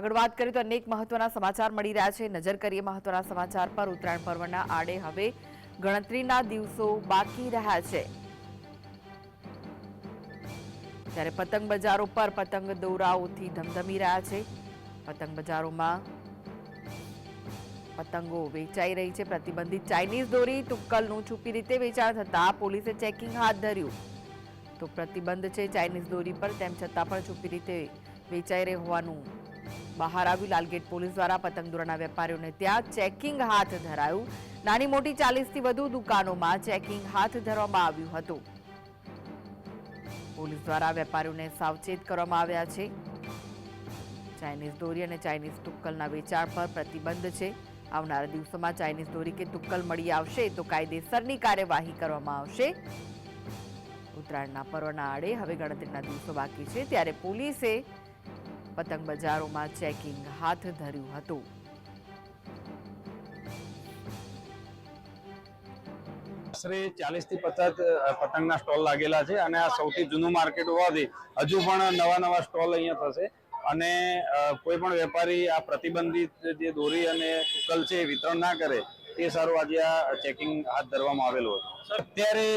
આગળ વાત કરીએ તો અનેક મહત્વના સમાચાર મળી રહ્યા છે. નજર કરીએ મહત્વના સમાચાર પર, ઉત્તરાયણ પર્વના આડે હવે ગણતરીના દિવસો બાકી રહ્યા છે. ત્યારે પતંગ બજારો પર પતંગ દોરાઓથી ધમધમી રહ્યા છે. પતંગ બજારોમાં પતંગો વેચાઈ રહી છે. પ્રતિબંધિત ચાઇનીઝ દોરી, તુક્કલનું છુપી રીતે વેચાણ થતા પોલીસે ચેકિંગ હાથ ધર્યું. તો પ્રતિબંધ છે ચાઇનીઝ દોરી પર, તેમ છતાં પણ છુપી રીતે વેચાઈ રહી હોવાનું બહાર આવ્યું. લાલગેટ પોલીસ દ્વારા પતંગ દોરાના વેપારીઓને ત્યાં ચેકિંગ હાથ ધરાયું. નાની મોટી ચાલીસથી વધુ દુકાનોમાં ચેકિંગ હાથ ધરવામાં આવ્યું હતું. પોલીસ દ્વારા વેપારીઓને સાવચેત કરવામાં આવ્યા છે. ચાઇનીઝ દોરી અને ચાઇનીઝ તુક્કલના વેચાણ પર પ્રતિબંધ છે. આવનારા દિવસોમાં ચાઇનીઝ દોરી કે તુક્કલ મળી આવશે તો કાયદેસરની કાર્યવાહી કરવામાં આવશે. ઉત્તરાયણના પર્વના આડે હવે ગણતરીના દિવસો બાકી છે. ત્યારે પોલીસે પતંગ બજારોમાં ચેકિંગ હાથ ધર્યું હતું. આશરે ચાલીસથી પચાસ પતંગના સ્ટોલ લાગેલા છે અને આ સૌથી જૂનું માર્કેટ હોવાથી હજુ પણ નવા નવા સ્ટોલ અહીંયા થશે. અને કોઈ પણ વેપારી આ પ્રતિબંધિત જે દોરી અને કુકલ છે એ વિતરણ ના કરે તે સારું આજે આ ચેકિંગ હાથ ધરવામાં આવેલું હતું. અત્યારે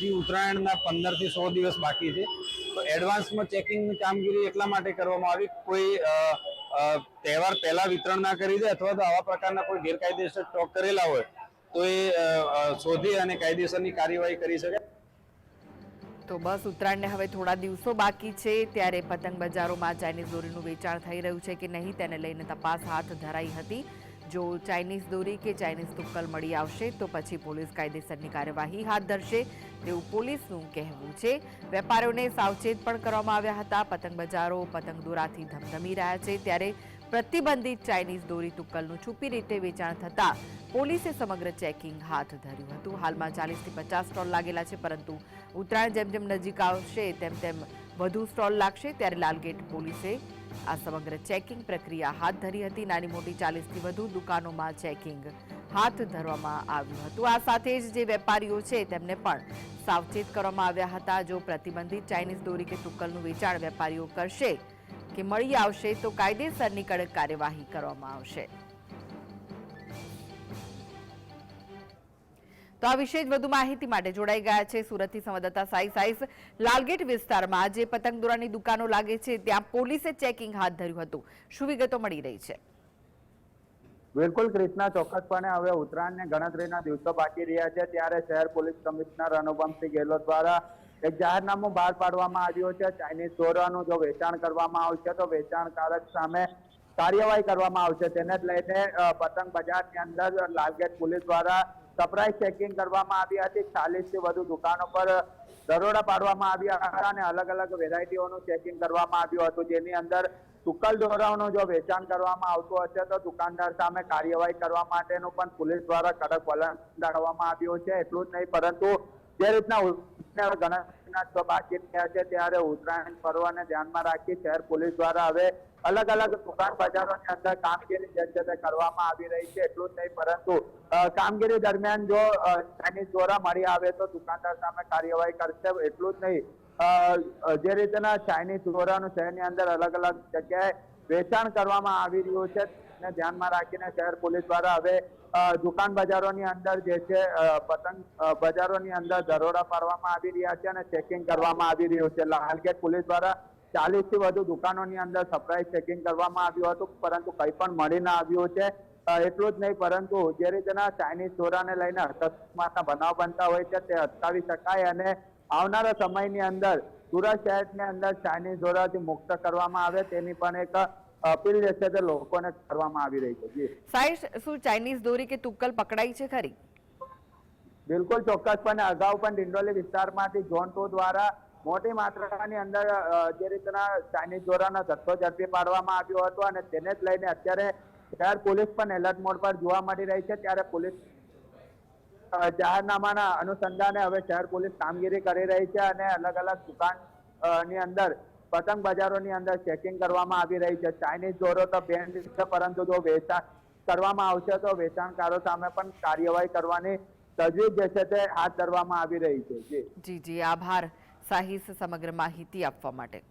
જે ઉત્તરાયણના પંદરથી સો દિવસ બાકી છે તો એડવાન્સમાં ચેકિંગની કામગીરી એટલા માટે કરવામાં આવી કોઈ તહેવાર પહેલા વિતરણ ના કરી દે અથવા તો આવા પ્રકારના કોઈ ગેરકાયદેસર સ્ટોક કરેલા હોય તો એ શોધી અને કાયદેસરની કાર્યવાહી કરી શકે. તો બસ ઉત્તરાયણને હવે થોડા દિવસો બાકી છે ત્યારે પતંગ બજારોમાં ચાઇનીઝ દોરીનું વેચાણ થઈ રહ્યું છે કે નહીં તેને લઈને તપાસ હાથ ધરાઈ હતી. જો ચાઇનીઝ દોરી કે ચાઇનીઝ તુક્કલ મળી આવશે, તો પછી પોલીસ કાયદેસરની કાર્યવાહી હાથ ધરશે તેવું પોલીસનું કહેવું છે. વેપારીઓને સાવચેત પણ કરવામાં આવ્યા હતા. પતંગ બજારો પતંગ દોરાથી ધમધમી રહ્યા છે. ત્યારે પ્રતિબંધિત ચાઇનીઝ દોરી તુક્કલનું છુપી રીતે વેચાણ થતાં પોલીસે સમગ્ર ચેકિંગ હાથ ધર્યું હતું. હાલમાં ચાલીસથી પચાસ સ્ટોલ લાગેલા છે, પરંતુ ઉત્તરાયણ જેમ જેમ નજીક આવશે, તેમ તેમ વધુ સ્ટોલ લાગશે. ત્યારે લાલગેટ પોલીસે આ સમગ્ર ચેકિંગ પ્રક્રિયા હાથ ધરી હતી. નાની મોટી ચાલીસથી વધુ દુકાનોમાં ચેકિંગ હાથ ધરવામાં આવ્યું હતું. આ સાથે જ જે વેપારીઓ છે તેમને પણ સાવચેત કરવામાં આવ્યા હતા. જો પ્રતિબંધિત ચાઇનીઝ દોરી કે તુક્કલનું વેચાણ વેપારીઓ કરશે કે મળી આવશે, તો કાયદેસરની કડક કાર્યવાહી કરવામાં આવશે. તો આ વિશે વધુ માહિતી માટે જોડાઈ ગયા છે સુરતથી સંવાદદાતા સાઈ સાઈસ. લાલગેટ વિસ્તારમાં જે પતંગ દોરાની દુકાનો લાગે છે, ત્યાં પોલીસે ચેકિંગ હાથ ધર્યું હતું. શું વિગતો મળી રહી છે? બિલકુલ કૃષ્ણા ચોક્કસપણે હવે ઉત્તરાયણને ગણતરીના દિવસો બાકી રહ્યા છે. ત્યારે શહેર પોલીસ કમિશનર અનુપમસિંહ ગેહલોત દ્વારા એક જાહેરનામું બહાર પાડવામાં આવ્યું છે. ચાઇનીઝ દોરાનું જો વેચાણ કરવામાં આવશે, તો વેચાણકારક સામે કાર્યવાહી કરવામાં આવશે. તેને લઈને પતંગ બજારની અંદર લાલગેટ પોલીસ દ્વારા સરપ્રાઇઝ ચેકિંગ કરવામાં આવી હતી. ચાલીસથી વધુ દુકાનો પર દરોડા પાડવામાં આવ્યા હતા અને અલગ અલગ વેરાયટીઓનું ચેકિંગ કરવામાં આવ્યું હતું. જેની અંદર તુક્કલ દોરાઓનું જો વેચાણ કરવામાં આવતું હશે, તો દુકાનદાર સામે કાર્યવાહી કરવા માટેનું પણ પોલીસ દ્વારા કડક વલણ દાખવવામાં આવ્યું છે. એટલું જ નહીં, પરંતુ જે રીતના ઉત્તરાયણ ગણતરીના બાકી રહ્યા છે. ત્યારે ઉત્તરાયણ પર્વને ધ્યાનમાં રાખી શહેર પોલીસ દ્વારા હવે અલગ અલગ દુકાન બજારોની અંદર કામગીરી જે છે તે કરવામાં આવી રહી છે. એટલું જ નહીં, પરંતુ કામગીરી દરમિયાન જો ચાઇનીઝ દોરા મળી આવે તો દુકાનદાર સામે કાર્યવાહી કરશે. એટલું જ નહીં જે રીતના ચાઇનીઝ દોરાનું શહેરની અંદર અલગ અલગ જગ્યાએ વેચાણ કરવામાં આવી રહ્યું છે. તેને ધ્યાનમાં રાખીને શહેર પોલીસ દ્વારા હવે દુકાન બજારોની અંદર જે છે પતંગ બજારોની અંદર દરોડા પાડવામાં આવી રહ્યા છે અને ચેકિંગ કરવામાં આવી રહ્યું છે. લાલગેટ પોલીસ દ્વારા ચાલીસથી વધુ દુકાનોની અંદર સરપ્રાઇઝ ચેકિંગ કરવામાં આવ્યું હતું, પરંતુ કંઈ પણ મળી ના આવ્યું છે. એટલું જ નહીં, પરંતુ જે રીતના ચાઇનીઝ ચોરાને લઈને અકસ્માતના બનાવ બનતા હોય છે, તે અટકાવી શકાય અને આવનારા સમયની અંદર સુરત શહેરની અંદર ચાઇનીઝ ચોરાથી મુક્ત કરવામાં આવે, તેની પણ એક અપીલ જે છે તે લોકોને કરવામાં આવી રહી છે. જી. સાઈસ શું ચાઇનીઝ દોરી કે તુક્કલ પકડાઈ છે ખરી? બિલકુલ ચોક્કસપણે અગાઉ પણ ડિંડોલી વિસ્તારમાંથી ઝોન ટુ દ્વારા મોટી માત્રાની અંદર જે રીતના ચાઇનીઝ દોરાનો જથ્થો ઝડપી પાડવામાં આવ્યો હતો અને તેને જ લઈને અત્યારે શહેર પોલીસ પણ એલર્ટ મોડ પર જોવા મળી રહી છે. ત્યારે પોલીસ જાહેરનામાના અનુસંધાને હવે શહેર પોલીસ કામગીરી કરી રહી છે અને અલગ અલગ દુકાનની અંદર પતંગ બજારોની અંદર ચેકિંગ કરવામાં આવી રહી છે. ચાઇનીઝ દોરો તો બેન છે, પરંતુ જો વેચાણ કરવામાં આવશે તો વેચાણકારો સામે પણ કાર્યવાહી કરવાની તજવીજ જે છે તે હાથ ધરવામાં આવી રહી છે. જી જી, આભાર. સાહિસ સમગ્ર માહિતી આપવા માટે.